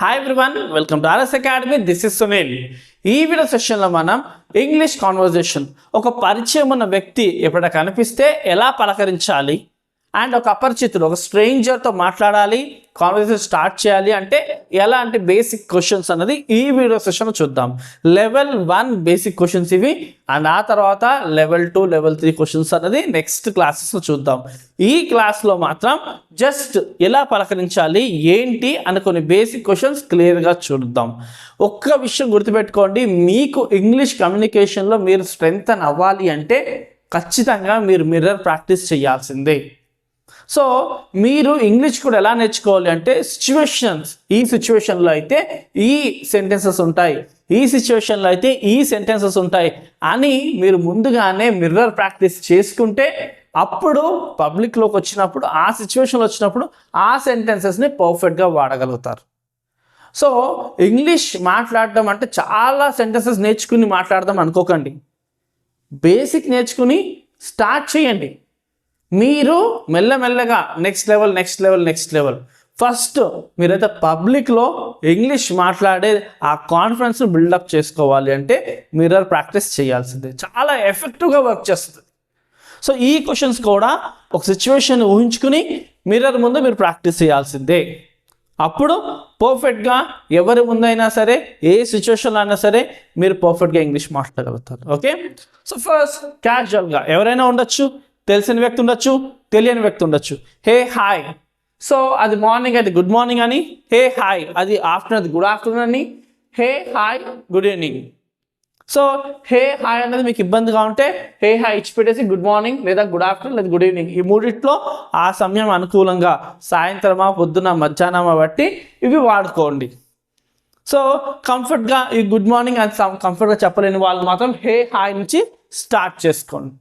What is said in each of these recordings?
Hi everyone welcome to RS academy this is Sunil ఈ video సెషన్లో మనం English conversation ఒక పరిచయం ఉన్న వ్యక్తి ఎప్పుడైనా కనిపిస్తే ఎలా పలకరించాలి? అండ్ ఒక అపరిచితుడు ఒక స్ట్రేంజర్తో మాట్లాడాలి కాన్వర్జేషన్ స్టార్ట్ చేయాలి అంటే ఎలాంటి బేసిక్ క్వశ్చన్స్ అన్నది ఈ వీడియో సెషన్ చూద్దాం. లెవెల్ వన్ బేసిక్ క్వశ్చన్స్ ఇవి. అండ్ ఆ తర్వాత level two level three questions అన్నది నెక్స్ట్ క్లాసెస్లో చూద్దాం. ఈ క్లాస్లో మాత్రం జస్ట్ ఎలా పలకరించాలి ఏంటి అని కొన్ని బేసిక్ క్వశ్చన్స్ క్లియర్గా చూద్దాం. ఒక్క విషయం గుర్తుపెట్టుకోండి మీకు ఇంగ్లీష్ కమ్యూనికేషన్లో మీరు స్ట్రెంగ్త్ అవ్వాలి అంటే ఖచ్చితంగా మీరు మిర్రర్ ప్రాక్టీస్ చేయాల్సిందే. సో మీరు ఇంగ్లీష్ కూడా ఎలా నేర్చుకోవాలి అంటే సిచ్యువేషన్స్ ఈ సిచ్యువేషన్లో అయితే ఈ సెంటెన్సెస్ ఉంటాయి ఈ సిచ్యువేషన్లో అయితే ఈ సెంటెన్సెస్ ఉంటాయి అని మీరు ముందుగానే మిర్రర్ ప్రాక్టీస్ చేసుకుంటే అప్పుడు పబ్లిక్లోకి వచ్చినప్పుడు ఆ సిచ్యువేషన్లో వచ్చినప్పుడు ఆ సెంటెన్సెస్ని పర్ఫెక్ట్గా వాడగలుగుతారు. సో ఇంగ్లీష్ మాట్లాడడం అంటే చాలా సెంటెన్సెస్ నేర్చుకుని మాట్లాడదాం అనుకోకండి. బేసిక్ నేర్చుకుని స్టార్ట్ చేయండి. మీరు మెల్లమెల్లగా next level next level next level first మీరైతే పబ్లిక్లో ఇంగ్లీష్ మాట్లాడే ఆ కాన్ఫిడెన్స్ని బిల్డప్ చేసుకోవాలి అంటే మిర్రర్ ప్రాక్టీస్ చేయాల్సిందే. చాలా ఎఫెక్టివ్గా వర్క్ చేస్తుంది. సో ఈ క్వశ్చన్స్ కూడా ఒక సిచ్యువేషన్ ఊహించుకుని మిర్రర్ ముందు మీరు ప్రాక్టీస్ చేయాల్సిందే. అప్పుడు పర్ఫెక్ట్గా ఎవరి ముందైనా సరే ఏ సిచ్యువేషన్లో అయినా సరే మీరు పర్ఫెక్ట్గా ఇంగ్లీష్ మాట్లాడగలుగుతారు. ఓకే సో ఫస్ట్ క్యాజువల్గా ఎవరైనా ఉండొచ్చు. తెలిసిన వ్యక్తి ఉండొచ్చు తెలియని వ్యక్తి ఉండొచ్చు. Hey hi. సో అది మార్నింగ్ అయితే గుడ్ మార్నింగ్ అని హే హాయ్. అది ఆఫ్టర్నూన్ అది గుడ్ ఆఫ్టర్నూన్ అని hey hi good evening. So hey hi అనేది మీకు ఇబ్బందిగా ఉంటే హే హాయ్ ఇచ్చి పెట్టేసి గుడ్ మార్నింగ్ లేదా గుడ్ ఆఫ్టర్నూన్ లేదా గుడ్ ఈవినింగ్. ఈ మూడిట్లో ఆ సమయం అనుకూలంగా సాయంత్రమా పొద్దున మధ్యాహ్నమా బట్టి ఇవి వాడుకోండి. సో కంఫర్ట్గా ఈ గుడ్ మార్నింగ్ అని కంఫర్ట్గా చెప్పలేని వాళ్ళు మాత్రం హే హాయ్ నుంచి స్టార్ట్ చేసుకోండి.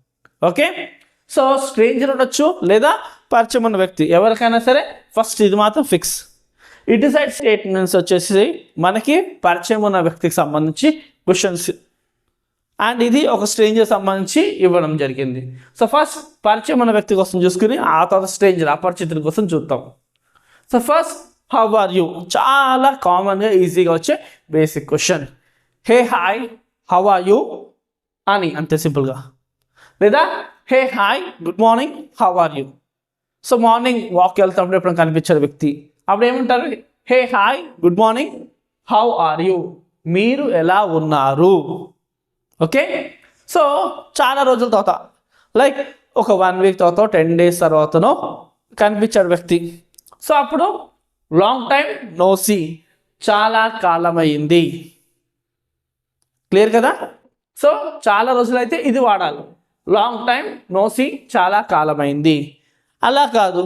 ఓకే? సో స్ట్రేంజర్ ఉండొచ్చు లేదా పరిచయం ఉన్న వ్యక్తి. ఎవరికైనా సరే ఫస్ట్ ఇది మాత్రం ఫిక్స్ ఇటు సైడ్ స్టేట్మెంట్స్ వచ్చేసి మనకి పరిచయం ఉన్న వ్యక్తికి సంబంధించి క్వశ్చన్స్ అండ్ ఇది ఒక స్ట్రేంజర్ సంబంధించి ఇవ్వడం జరిగింది. సో ఫస్ట్ పరిచయం ఉన్న వ్యక్తి కోసం చూసుకుని ఆ తర్వాత స్ట్రేంజర్ అపరిచితుల కోసం చూద్దాం. So first how are you చాలా కామన్గా ఈజీగా వచ్చే basic question hey hi how are you అని అంతే సింపుల్గా. లేదా hey hi good morning how are you so morning walk వెళ్తున్నప్పుడు ఎప్పుడైనా కనిపించారు వ్యక్తి. అప్పుడు ఏమంటారు? Hey hi good morning how are you మీరు ఎలా ఉన్నారు? ఓకే సో చాలా రోజుల తర్వాత లైక్ ఒక వన్ వీక్ తర్వాత టెన్ డేస్ తర్వాతనో కనిపించాడు వ్యక్తి. సో అప్పుడు లాంగ్ టైం నో సీ చాలా కాలమైంది. క్లియర్ కదా? సో చాలా రోజులైతే ఇది వాడాలి. లాంగ్ టైం నో సీ చాలా కాలమైంది. అలా కాదు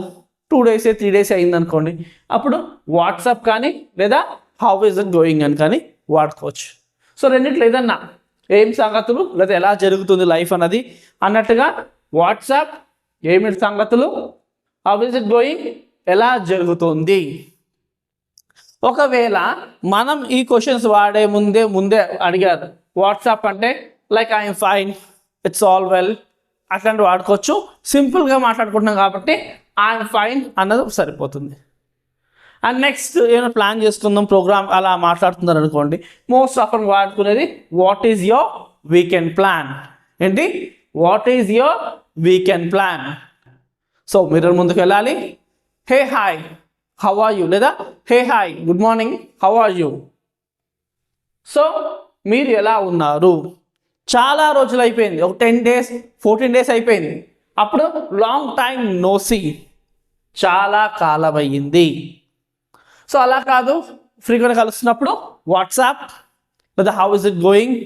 టూ డేస్ త్రీ డేస్ అయింది అనుకోండి అప్పుడు వాట్సాప్ కానీ లేదా హౌ ఇస్ ఇట్ గోయింగ్ అని కానీ వాడుకోవచ్చు. సో రెండిట్లో ఏదన్నా ఏం సంగతులు లేదా ఎలా జరుగుతుంది లైఫ్ అన్నది అన్నట్టుగా వాట్సాప్ ఏమిటి సంగతులు హౌ ఇస్ ఇట్ గోయింగ్ ఎలా జరుగుతుంది. ఒకవేళ మనం ఈ క్వశ్చన్స్ వాడే ముందే ముందే అడిగారు వాట్సాప్ అంటే like I'm fine it's all well అట్లాంటివి వాడుకోవచ్చు. సింపుల్గా మాట్లాడుకుంటున్నాం కాబట్టి ఐఎమ్ ఫైన్ అన్నది సరిపోతుంది. అండ్ నెక్స్ట్ ఏమైనా ప్లాన్ చేస్తున్నాం ప్రోగ్రామ్ అలా మాట్లాడుతున్నారు అనుకోండి most often వాడుకునేది what is your weekend plan ఏంటి? What is your weekend plan so mirror ముందుకు వెళ్ళాలి. Hey hi how are you లేదా hey hi good morning how are you so మీరు ఎలా ఉన్నారు? చాలా రోజులు అయిపోయింది ఒక టెన్ డేస్ ఫోర్టీన్ డేస్ అయిపోయింది. అప్పుడు లాంగ్ టైం నోసి చాలా కాలం అయ్యింది సో అలా కాదు. ఫ్రీక్వెంట్ కలుస్తున్నప్పుడు వాట్సాప్ లేదా హౌ ఇస్ ఇట్ గోయింగ్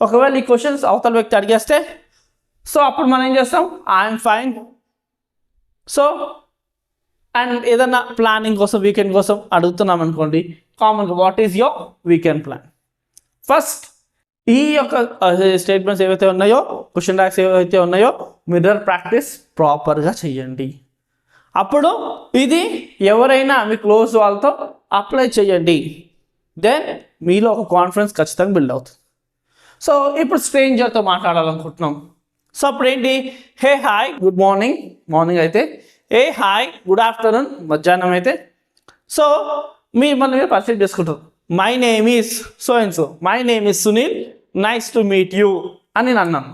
ఒకవేళ ఈ క్వశ్చన్స్ అవతల వ్యక్తి అడిగేస్తే సో అప్పుడు మనం ఏం చేస్తాం? ఐఎమ్ ఫైన్ సో అండ్ ఏదన్నా ప్లానింగ్ కోసం వీకెండ్ కోసం అడుగుతున్నాం అనుకోండి. కామన్గా what is your weekend plan first ఈ యొక్క స్టేట్మెంట్స్ ఏవైతే ఉన్నాయో క్వశ్చన్ ర్యాక్స్ ఏవైతే ఉన్నాయో మిర్రర్ ప్రాక్టీస్ ప్రాపర్గా చేయండి అప్పుడు ఇది ఎవరైనా మీ క్లోజ్ వాళ్ళతో అప్లై చేయండి దెన్ మీలో ఒక కాన్ఫిడెన్స్ ఖచ్చితంగా బిల్డ్ అవుతుంది. సో ఇప్పుడు స్ట్రేంజర్తో మాట్లాడాలనుకుంటున్నాం. సో అప్పుడు ఏంటి? Hey hi good morning morning అయితే ఏ హాయ్ గుడ్ ఆఫ్టర్నూన్ మధ్యాహ్నం అయితే. సో మీ మళ్ళీ మీరు పరిచయం చేసుకుంటారు my name is so and so my name is Sunil nice to meet you అని నేను అన్నాను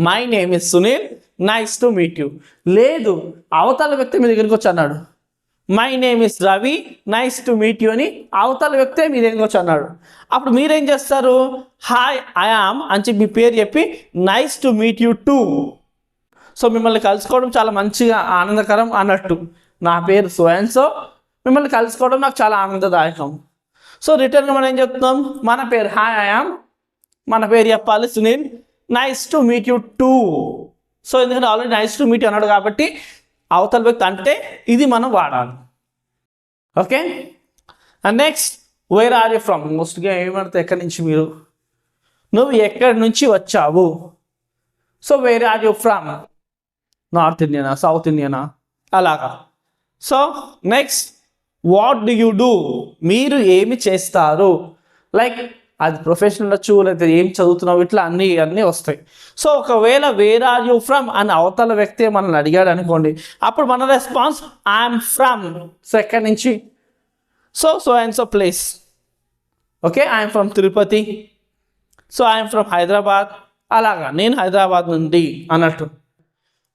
my name is Sunil nice to meet you లేదు అవతల వ్యక్తి మీ దగ్గరికి వచ్చి అన్నాడు. My name is Ravi nice to meet you అని అవతల వ్యక్తే మీ దగ్గరికి వచ్చి అన్నాడు. అప్పుడు మీరేం చేస్తారు? హాయ్ ఐఆమ్ అని చెప్పి మీ పేరు చెప్పి nice to meet you too so మిమ్మల్ని కలుసుకోవడం చాలా మంచిగా ఆనందకరం అన్నట్టు. నా పేరు సో అండ్ సో మిమ్మల్ని కలుసుకోవడం నాకు చాలా ఆనందదాయకం. సో రిటర్న్ మనం ఏం చెప్తున్నాం? మన పేరు హాయ్ ఐఆమ్ మన పేరు చెప్పాలి Sunil. Nice to meet you too so ఎందుకంటే ఆల్రెడీ నైస్ టు మీట్ అన్నాడు కాబట్టి అవతల వ్యక్తి అంటే ఇది మనం వాడాలి. Okay and next where are you from మోస్ట్గా ఏమంటే ఎక్కడి నుంచి మీరు? నువ్వు ఎక్కడి నుంచి వచ్చావు? So where are you from north ఇండియనా south ఇండియనా అలాగా. So next what do you do మీరు ఏమి చేస్తారు? లైక్ అది ప్రొఫెషన్ ఉండొచ్చు లేకపోతే ఏం చదువుతున్నావు? ఇట్లా అన్నీ అన్నీ వస్తాయి. సో ఒకవేళ వేర్ ఆర్ యూ ఫ్రమ్ అని అవతల వ్యక్తి మనల్ని అడిగాడు అనుకోండి. అప్పుడు మన రెస్పాన్స్ ఐఎమ్ ఫ్రమ్ సో ఎక్కడి నుంచి? So so and so place okay I'm from Tirupati so I'm from Hyderabad అలాగా నేను హైదరాబాద్ నుండి అన్నట్టు.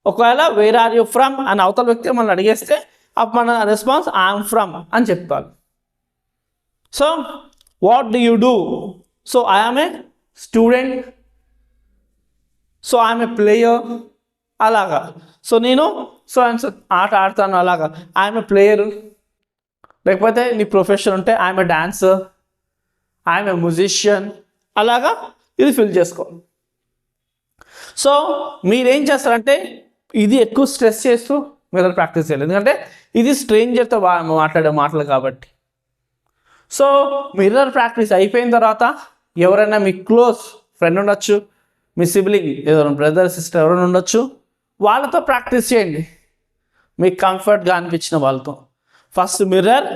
ఒకవేళ వేర్ ఆర్ యూ ఫ్రమ్ అని అవతల వ్యక్తి మనల్ని అడిగేస్తే అప్పుడు మన రెస్పాన్స్ ఐఎమ్ ఫ్రమ్ అని చెప్పాలి so what do you do so I'm a student so I'm a player అలాగా. సో నేను సో అండ్ సో ఆట ఆడతాను అలాగా. ఐఎమ్ ఏ ప్లేయర్ లేకపోతే నీ ప్రొఫెషన్ ఉంటే I'm a dancer I'm a musician అలాగా ఇది ఫిల్ చేసుకోవాలి. సో మీరేం చేస్తారంటే ఇది ఎక్కువ స్ట్రెస్ చేస్తూ మీరు ప్రాక్టీస్ చేయాలి? ఎందుకంటే ఇది స్ట్రేంజర్తో మాట్లాడే మాటలు కాబట్టి. సో మిర్రర్ ప్రాక్టీస్ అయిపోయిన తర్వాత ఎవరైనా మీ క్లోజ్ ఫ్రెండ్ ఉండొచ్చు మీ సిబ్లింగ్ ఎవరైనా బ్రదర్ సిస్టర్ ఎవరైనా ఉండొచ్చు వాళ్ళతో ప్రాక్టీస్ చేయండి. మీకు కంఫర్ట్గా అనిపించిన వాళ్ళతో. ఫస్ట్ మిర్రర్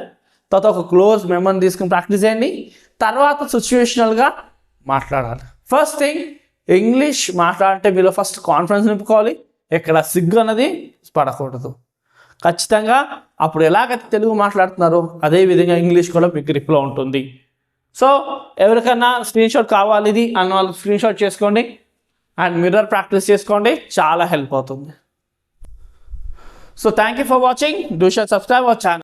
తర్వాత ఒక క్లోజ్ మెంబర్ని తీసుకుని ప్రాక్టీస్ చేయండి. తర్వాత సిచ్యువేషనల్గా మాట్లాడాలి. ఫస్ట్ థింగ్ ఇంగ్లీష్ మాట్లాడంటే మీలో ఫస్ట్ కాన్ఫిడెన్స్ నింపుకోవాలి. ఎక్కడ సిగ్గు అన్నది పడకూడదు. ఖచ్చితంగా అప్పుడు ఎలాగైతే తెలుగు మాట్లాడుతున్నారో అదే విధంగా ఇంగ్లీష్ కూడా మీ గ్రిప్లో ఉంటుంది. సో ఎవరికైనా స్క్రీన్ షాట్ కావాలి ఇది అన్న వాళ్ళు స్క్రీన్ షాట్ చేసుకోండి. అండ్ మిర్రర్ ప్రాక్టీస్ చేసుకోండి. చాలా హెల్ప్ అవుతుంది. So thank you for watching do shot subscribe our channel